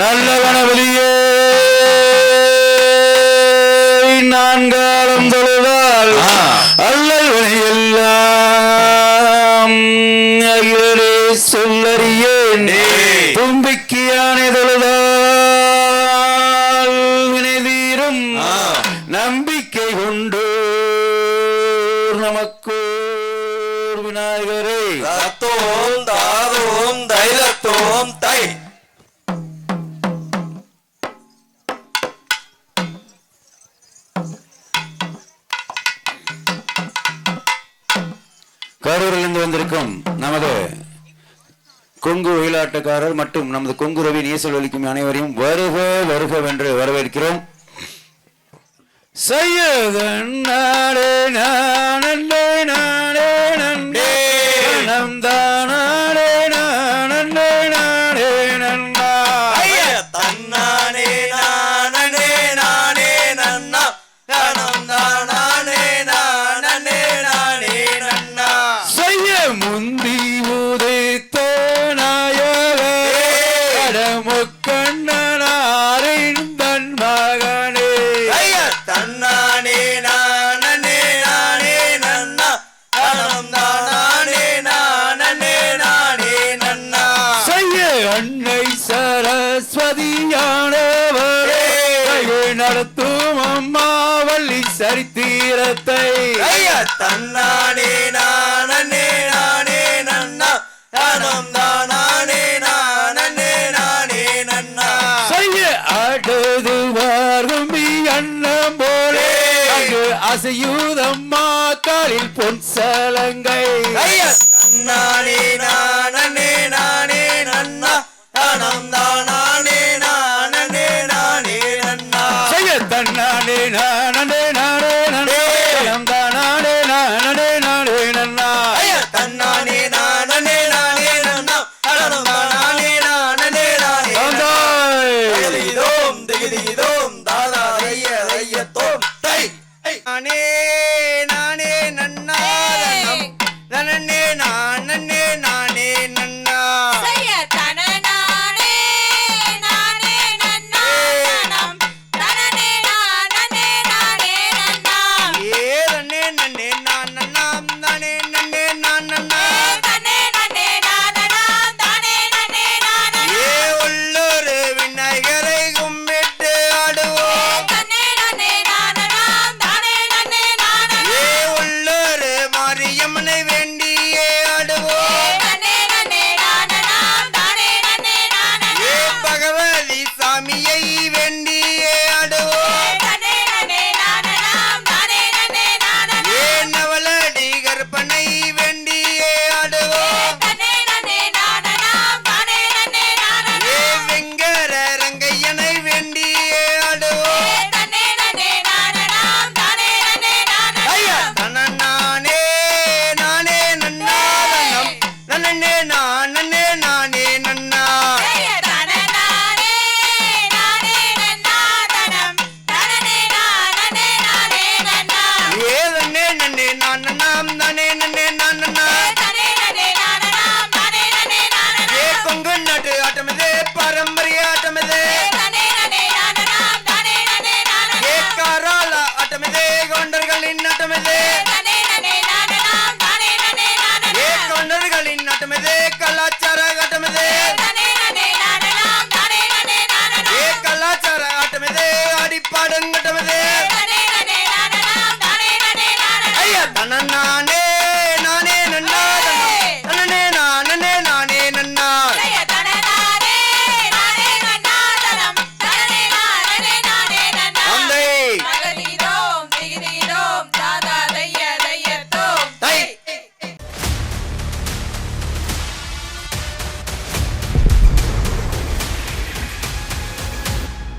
நல்லவன விநாயகரே ரத்தோம் தாதுவோம் தைலத்தோம் தை. கரூரிலிருந்து வந்திருக்கும் நமது கொங்கு ஒயிலாட்டக்காரர் மற்றும் நமது கொங்கு ரவி நீசல் ஒலிக்கும் அனைவரையும் வருக வருக என்று வரவேற்கிறோம். செய்யதன் தத்துவம் அம்மா வள்ளி சரித்திரத்தை. ஐயா தன்னானே நானே நானே நன்னா. தானம் தானானே நானே நானே நன்னா. செய்ய ஆடுது வாரும்பி அண்ணம் போலே. அங்கு அசையூதம்மா காலில் பொன் சலங்கை. ஐயா தன்னானே நான் நகரை கும்பிட்டு ஆடுவோம். உள்ளூர் மாரியம்மனை வேண்டியே Nin nin nin.